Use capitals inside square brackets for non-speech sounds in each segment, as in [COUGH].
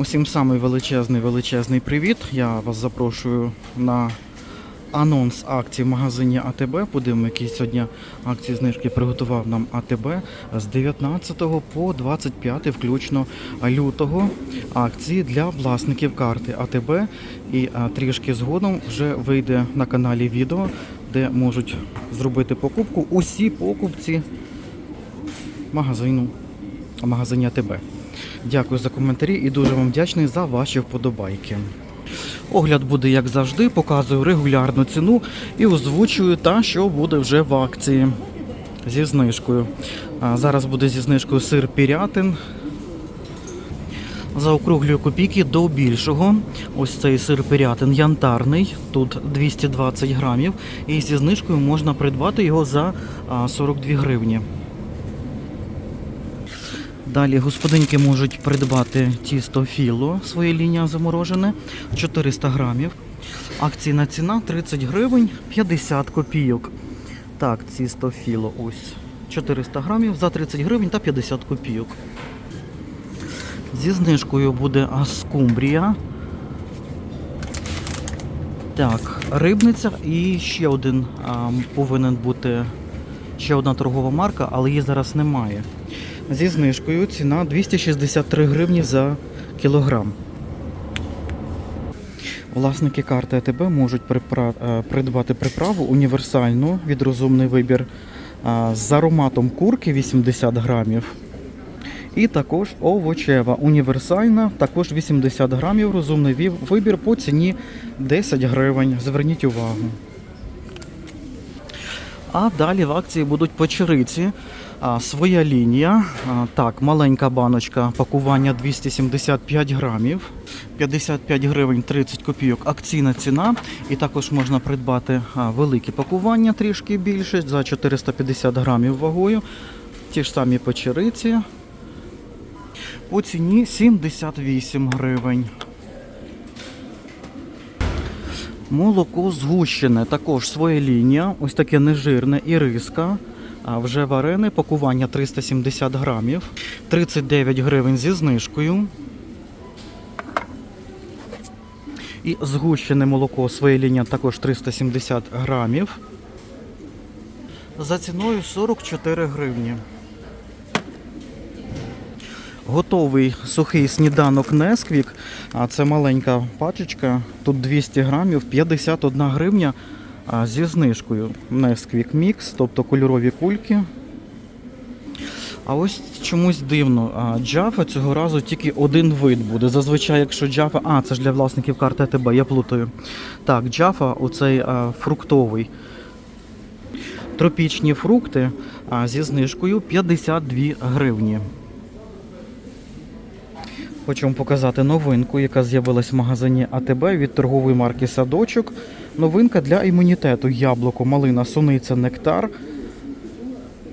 Усім самий величезний величезний привіт. Я вас запрошую на анонс акцій в магазині АТБ. Подивимо, які сьогодні акції знижки приготував нам АТБ з 19 по 25 включно лютого. Акції для власників карти АТБ. І а, трішки згодом вже вийде на каналі відео, де можуть зробити покупку усі покупці магазину магазині АТБ. Дякую за коментарі і дуже вам вдячний за ваші вподобайки. Огляд буде, як завжди, показую регулярну ціну і озвучую та, що буде вже в акції зі знижкою. Зараз буде зі знижкою сир пірятин. Заокруглюю копійки до більшого. Ось цей сир пирятин янтарний, тут 220 грамів. І зі знижкою можна придбати його за 42 гривні. Далі господинки можуть придбати тісто філо, своє лінія заморожене, 400 грамів. Акційна ціна 30 гривень 50 копійок. Так, тісто філо ось 400 грамів за 30 гривень та 50 копійок. Зі знижкою буде скумбрія. Так, рибниця і ще один а, повинен бути ще одна торгова марка, але її зараз немає. Зі знижкою ціна 263 гривні за кілограм. Власники карти АТБ можуть е, придбати приправу універсальну від розумний вибір з ароматом курки 80 грамів. І також овочева універсальна, також 80 грамів. Розумний вибір по ціні 10 гривень. Зверніть увагу. А далі в акції будуть печериці. Своя лінія. Так, маленька баночка пакування 275 грамів. 55 гривень 30 копійок акційна ціна. І також можна придбати великі пакування трішки більше за 450 грамів вагою. Ті ж самі печериці. По ціні 78 гривень. Молоко згущене, також своя лінія, ось таке нежирне і риска. А вже варене, пакування 370 грамів, 39 гривень зі знижкою. І згущене молоко своя лінія також 370 грамів. За ціною 44 гривні. Готовий сухий сніданок Несквік. А це маленька пачечка. Тут 200 грамів, 51 гривня зі знижкою. Несквік мікс, тобто кольорові кульки. А ось чомусь дивно. Джафа цього разу тільки один вид буде. Зазвичай, якщо Джафа. А, це ж для власників карти АТБ, я плутаю. Так, Джафа, оцей фруктовий. Тропічні фрукти зі знижкою 52 гривні. Хочу вам показати новинку, яка з'явилась в магазині АТБ від торгової марки Садочок. Новинка для імунітету. Яблуко, малина, суниця, нектар.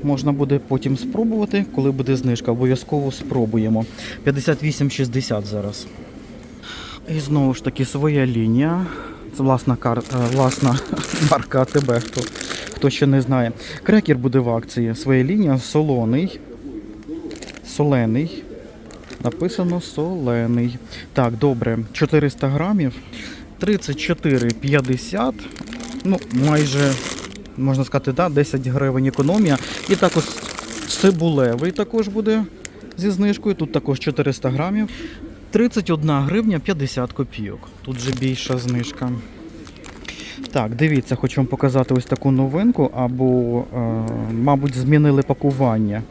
Можна буде потім спробувати, коли буде знижка. Обов'язково спробуємо. 58,60 зараз. І знову ж таки своя лінія. Це власна, кар... е, власна [LAUGHS] марка АТБ, хто, хто ще не знає. Крекер буде в акції. Своя лінія солоний. Солений. Написано солений. Так, добре. 400 грамів. 34,50. Ну, майже, можна сказати, да, 10 гривень економія. І також цибулевий також буде зі знижкою. Тут також 400 грамів. 31 гривня 50 копійок. Тут вже більша знижка. Так, дивіться, хочу вам показати ось таку новинку, або, е, мабуть, змінили пакування.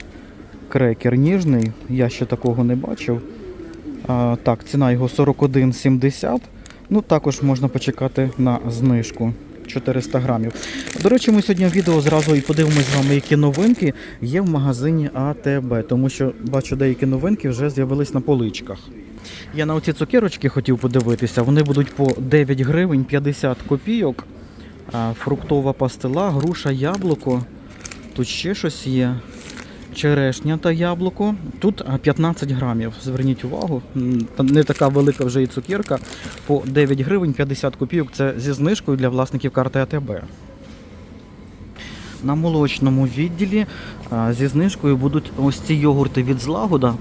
Крекер ніжний, я ще такого не бачив. А, так, ціна його 41,70. Ну, також можна почекати на знижку 400 грамів. До речі, ми сьогодні в відео зразу і подивимось з вами, які новинки є в магазині АТБ, тому що бачу, деякі новинки вже з'явились на поличках. Я на оці цукерочки хотів подивитися. Вони будуть по 9 гривень 50 копійок. Фруктова пастила, груша, яблуко. Тут ще щось є. Черешня та яблуко. Тут 15 грамів. Зверніть увагу. Не така велика вже і цукерка. По 9 гривень 50 копійок. Це зі знижкою для власників карти АТБ. На молочному відділі зі знижкою будуть ось ці йогурти від злагода.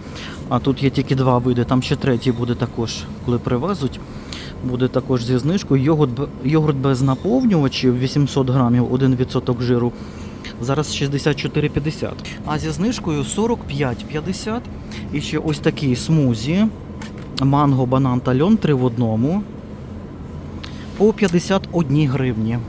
А тут є тільки два види, там ще третій буде також, коли привезуть. Буде також зі знижкою. Йогурт, йогурт без наповнювачів 800 грамів, 1% жиру. Зараз 64,50. А зі знижкою 45,50. І ще ось такий смузі. Манго, банан та льон 3 в одному. По 51 гривні.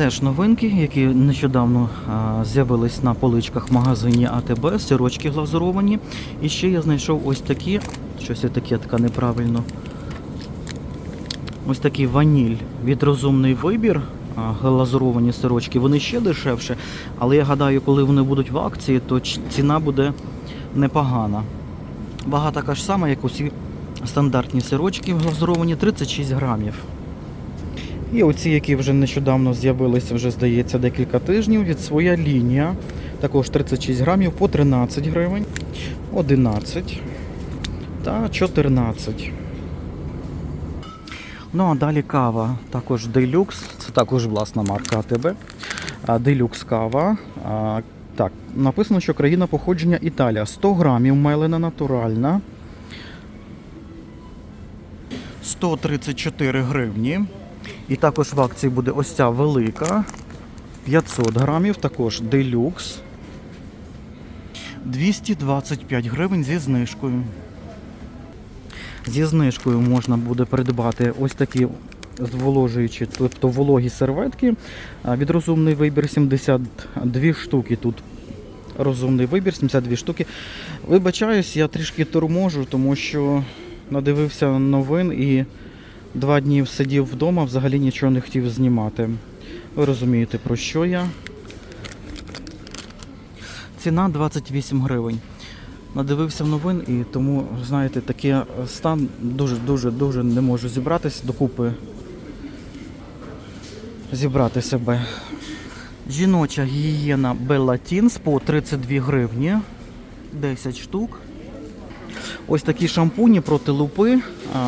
Теж новинки, які нещодавно з'явились на поличках в магазині АТБ, сирочки глазуровані. І ще я знайшов ось такі, щось така неправильно. Ось такий ваніль від розумний вибір. Глазуровані сирочки, вони ще дешевше, але я гадаю, коли вони будуть в акції, то ціна буде непогана. Вага така ж сама, як усі стандартні сирочки глазуровані 36 грамів. І оці, які вже нещодавно з'явилися, вже здається, декілька тижнів, від своя лінія. Також 36 грамів по 13 гривень, 11 та 14. Ну а далі кава. Також Deluxe, це також власна марка АТБ. Deluxe кава. Так, написано, що країна походження Італія. 100 грамів мелена натуральна. 134 гривні. І також в акції буде ось ця велика. 500 грамів, також делюкс. 225 гривень зі знижкою. Зі знижкою можна буде придбати ось такі зволожуючі, тобто вологі серветки. Від розумний вибір 72 штуки тут. Розумний вибір, 72 штуки. Вибачаюсь, я трішки торможу, тому що надивився новин і два дні сидів вдома, взагалі нічого не хотів знімати. Ви розумієте, про що я. Ціна 28 гривень. Надивився новин і тому, знаєте, такий е, стан дуже-дуже дуже не можу зібратися докупи. Зібрати себе. Жіноча гігієна Teens по 32 гривні. 10 штук. Ось такі шампуні проти лупи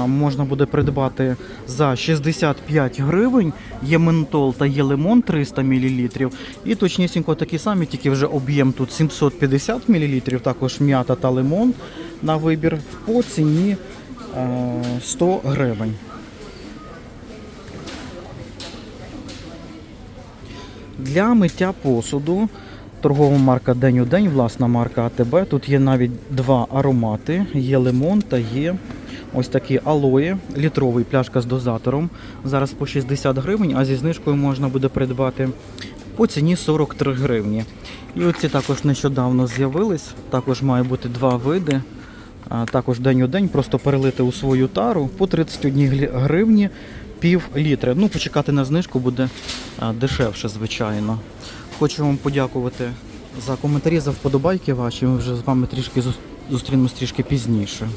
можна буде придбати за 65 гривень. Є ментол та є лимон 300 мл. І точнісінько такі самі, тільки вже об'єм тут 750 мл, також м'ята та лимон на вибір по ціні 100 гривень. Для миття посуду торгова марка День у день, власна марка АТБ. Тут є навіть два аромати: є лимон та є ось такі алої, літровий пляшка з дозатором. Зараз по 60 гривень, а зі знижкою можна буде придбати по ціні 43 гривні. І оці також нещодавно з'явились. Також має бути два види. Також день у день просто перелити у свою тару по 31 гривні пів літра. Ну, почекати на знижку буде дешевше, звичайно. Хочу вам подякувати за коментарі, за вподобайки ваші. Ми вже з вами трішки зус- зустрінемось трішки пізніше.